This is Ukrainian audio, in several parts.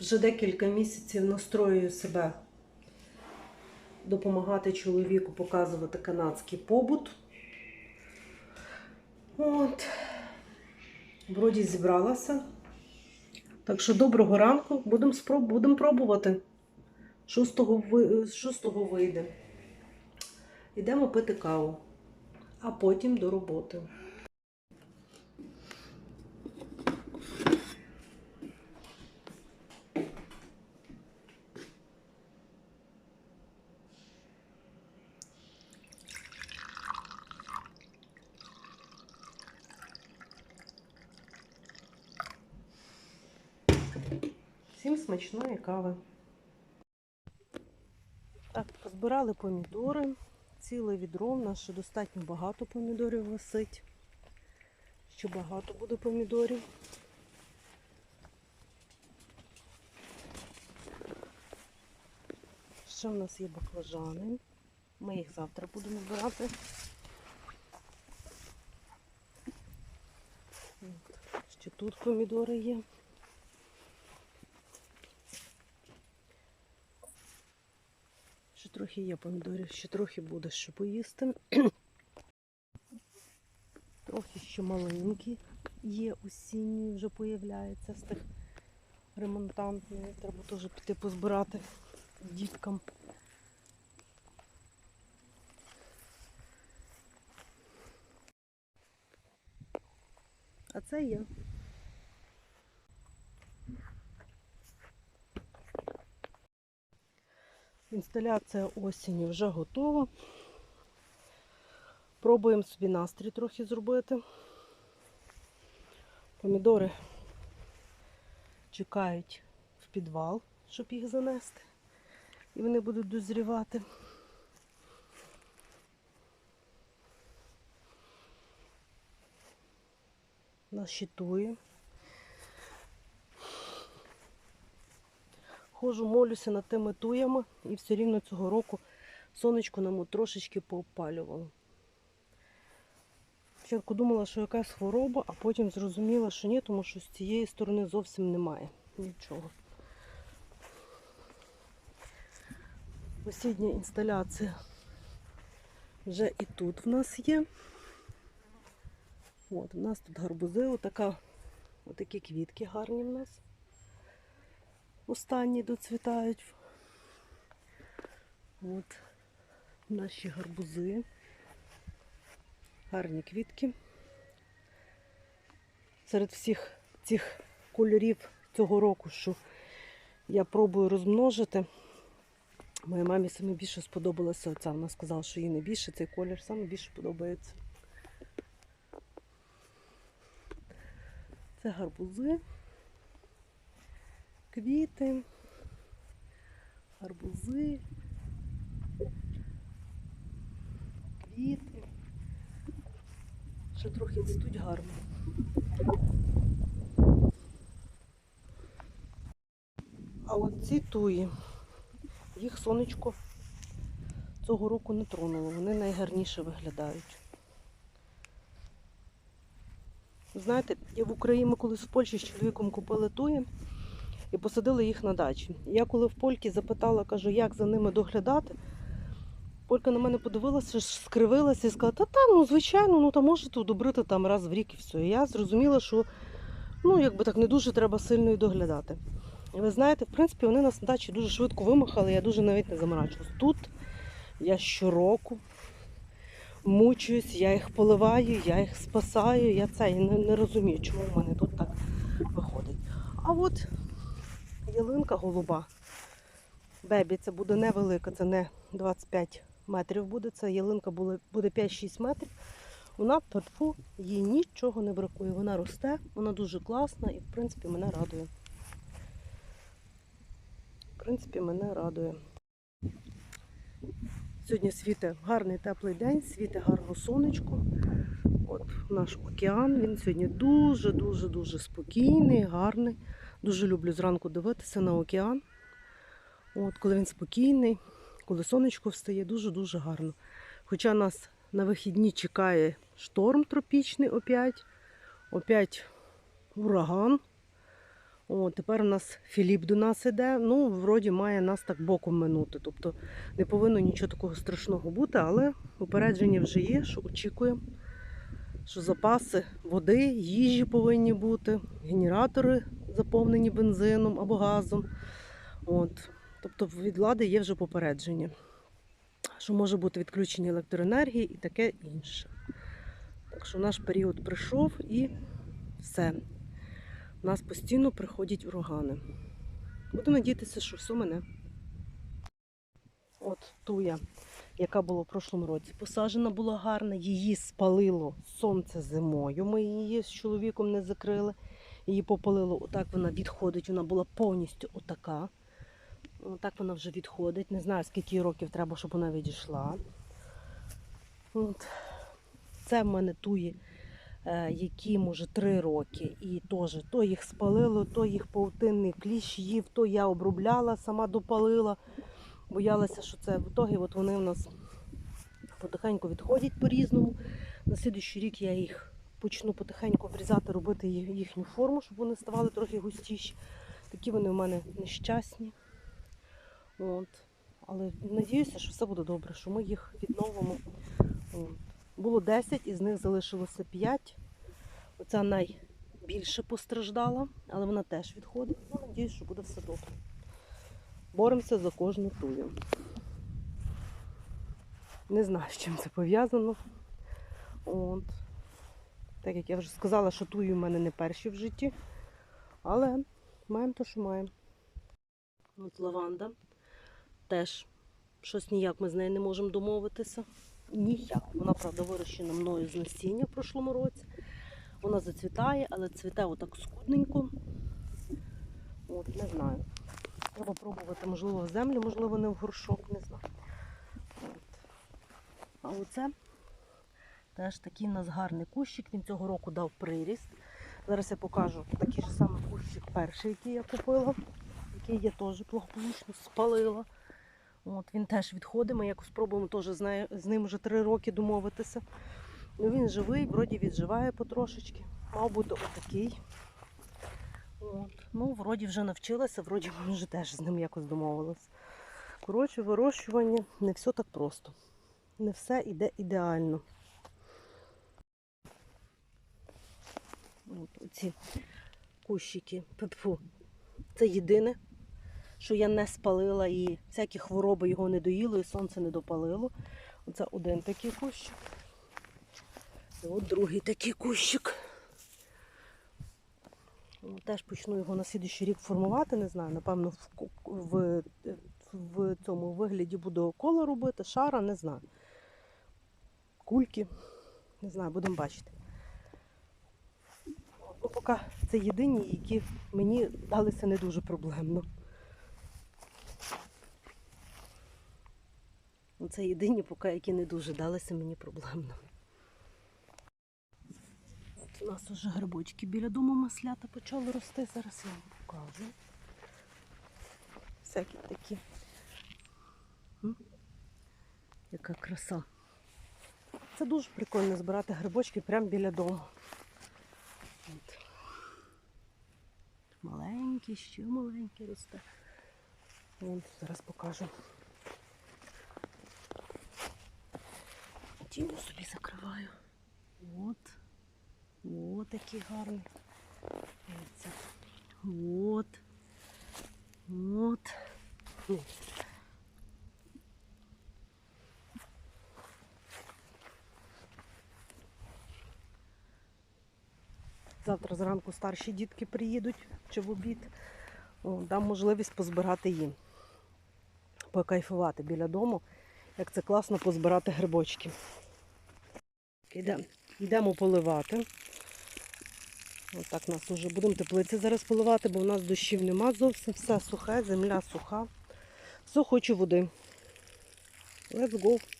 Вже декілька місяців настроюю себе допомагати чоловіку показувати канадський побут. От. Вроді зібралася. Так що доброго ранку. Будемо спроб... будем пробувати. Що з того, ви... що вийде. Йдемо пити каву, а потім до роботи. Всім смачної кави. Так, позбирали помідори. Ціле відро. У нас ще достатньо багато помідорів висить. Ще багато буде помідорів. Ще в нас є баклажани. Ми їх завтра будемо збирати. Ще тут помідори є. Ще трохи є помідорів, ще трохи буде що поїсти. трохи ще маленькі є осінні, вже появляється з тих ремонтантних. Треба теж піти позбирати діткам. А це є. Інсталяція осені вже готова. Пробуємо собі настрій трохи зробити. Помідори чекають в підвал, щоб їх занести. І вони будуть дозрівати. Нас щитує. Ходжу, молюся над тими туями і все рівно цього року сонечко нам трошечки поопалювало. Спочатку думала, що якась хвороба, а потім зрозуміла, що ні, тому що з цієї сторони зовсім немає нічого. Осіння інсталяція вже і тут в нас є. От, у нас тут гарбузи, отака, отакі квітки гарні в нас. Останні доцвітають. От наші гарбузи. Гарні квітки. Серед всіх цих кольорів цього року, що я пробую розмножити. Моїй мамі саме більше сподобалася оця. Вона сказала, що їй найбільше цей колір саме більше подобається. Це гарбузи, квіти, гарбузи, квіти. Ще трохи цвітуть гарно. А от ці туї, їх сонечко цього року не тронуло, вони найгарніше виглядають. Знаєте, я в Україні колись в Польщі з чоловіком купили туї і посадили їх на дачі. Я коли в Польки запитала, кажу, як за ними доглядати. Полька на мене подивилася, скривилася і сказала, та там, ну звичайно, ну там можете удобрити там раз в рік і все. І я зрозуміла, що ну якби так не дуже треба сильно і доглядати. І ви знаєте, в принципі, вони нас на дачі дуже швидко вимахали, я дуже навіть не заморачувалась. Тут я щороку мучуюсь, я їх поливаю, я їх спасаю. Я це не, не розумію, чому в мене тут так виходить. А от ялинка голуба. Бебі, це буде невелика, це не 25 метрів буде. Це ялинка буде буде 5-6 метрів. Вона тфу, їй нічого не бракує. Вона росте, вона дуже класна і, в принципі, мене радує. В принципі, мене радує. Сьогодні світе гарний теплий день, світе гарно сонечко. От наш океан, він сьогодні дуже-дуже-дуже спокійний, гарний. Дуже люблю зранку дивитися на океан. От, коли він спокійний, коли сонечко встає, дуже-дуже гарно. Хоча нас на вихідні чекає шторм тропічний опять, опять ураган. О, тепер у нас Філіп до нас іде. Ну, вроді має нас так боком минути. Тобто не повинно нічого такого страшного бути, але упередження вже є, що очікуємо, що запаси води, їжі повинні бути, генератори заповнені бензином або газом. От. Тобто від влади є вже попередження, що може бути відключення електроенергії і таке інше. Так що наш період прийшов і все. У нас постійно приходять урагани. Буду надіятися, що все мене. От туя, яка була в прошлому році, посаджена була гарна, її спалило сонце зимою. Ми її з чоловіком не закрили. Її попалило, отак вона відходить, вона була повністю отака. Отак вона вже відходить. Не знаю, скільки років треба, щоб вона відійшла. От. Це в мене туї, е, які, може, три роки. І теж то їх спалило, то їх паутинний кліщ їв, то я обробляла, сама допалила. Боялася, що це в ітогі от вони в нас потихеньку відходять по-різному. На слідуючий рік я їх почну потихеньку обрізати, робити їхню форму, щоб вони ставали трохи густіші. Такі вони у мене нещасні. От. Але надіюся, що все буде добре, що ми їх відновимо. От. Було 10, із них залишилося 5. Оця найбільше постраждала, але вона теж відходить. Ну, надіюсь, що буде все добре. Боремося за кожну тую. Не знаю, з чим це пов'язано. От. Так як я вже сказала, туї в мене не перші в житті. Але маємо те, що маємо. От лаванда. Теж щось ніяк ми з нею не можемо домовитися. Ніяк. Вона, правда, вирощена мною з насіння в прошлому році. Вона зацвітає, але цвіте отак скудненько. От, не знаю. Треба пробувати, можливо, землю, можливо, не в горшок, не знаю. От. А оце теж такий у нас гарний кущик. Він цього року дав приріст. Зараз я покажу такий ж самий кущик перший, який я купила, який я теж благополучно спалила. От, він теж відходить, ми якось спробуємо теж з, ним вже три роки домовитися. Ну, він живий, вроді відживає потрошечки. Мав бути отакий. От. Ну, вроді вже навчилася, вроді ми вже теж з ним якось домовилися. Коротше, вирощування не все так просто. Не все йде ідеально. От оці кущики. Тьфу. Це єдине, що я не спалила і всякі хвороби його не доїло, і сонце не допалило. Оце один такий кущик. І от другий такий кущик. Ну, Теж почну його на слідуючий рік формувати, не знаю, напевно, в, в, в цьому вигляді буду коло робити, шара, не знаю. Кульки, не знаю, будемо бачити. Ну, поки це єдині, які мені далися не дуже проблемно. Ну, Це єдині, поки які не дуже далися мені проблемно. От у нас вже грибочки біля дому маслята почали рости. Зараз я вам покажу. Всякі такі. Яка краса. Це дуже прикольно збирати грибочки прямо біля дому. Маленький, ще маленький росте. Вон, зараз покажу. Тіну собі закриваю. От. От такий гарний. Дивіться. От. От. Зранку старші дітки приїдуть чи в обід. Дам можливість позбирати їм. Покайфувати біля дому, як це класно позбирати грибочки. Йдемо, йдемо поливати. Отак нас вже будемо теплиці зараз поливати, бо у нас дощів нема зовсім. Все сухе, земля суха. Все хочу води. Let's go.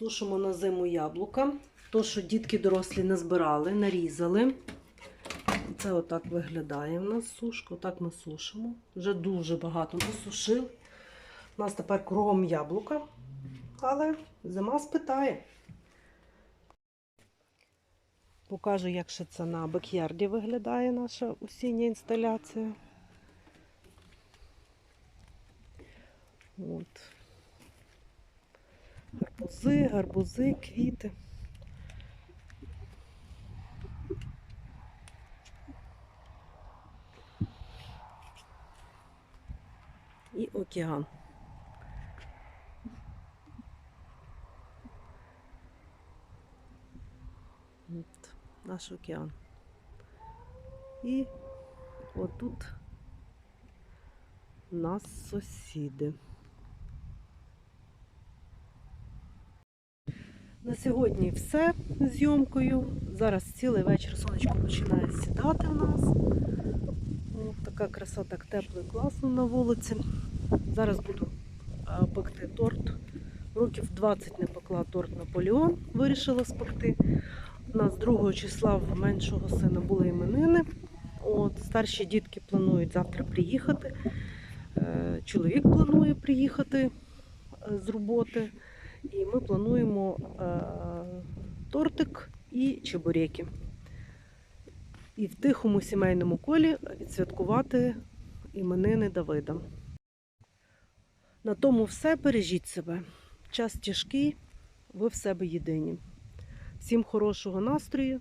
Сушимо на зиму яблука. То, що дітки дорослі не збирали, нарізали. Це отак виглядає в нас сушка. Отак ми сушимо. Вже дуже багато насушили. У нас тепер кругом яблука, але зима спитає. Покажу, як ще це на бекярді виглядає наша осіння інсталяція. От. Гарбузи, гарбузи, квіти. І океан. От, наш океан. І отут у нас сусіди. На сьогодні все зйомкою. Зараз цілий вечір сонечко починає сідати в нас. О, така краса, так тепло і класно на вулиці. Зараз буду пекти торт. Років 20 не пекла торт Наполеон, вирішила спекти. У нас 2 числа в меншого сина були іменини. От, старші дітки планують завтра приїхати. Е, Чоловік планує приїхати е, з роботи. І ми плануємо е, тортик і чебуреки. І в тихому сімейному колі відсвяткувати іменини Давида. На тому все бережіть себе. Час тяжкий, ви в себе єдині. Всім хорошого настрою.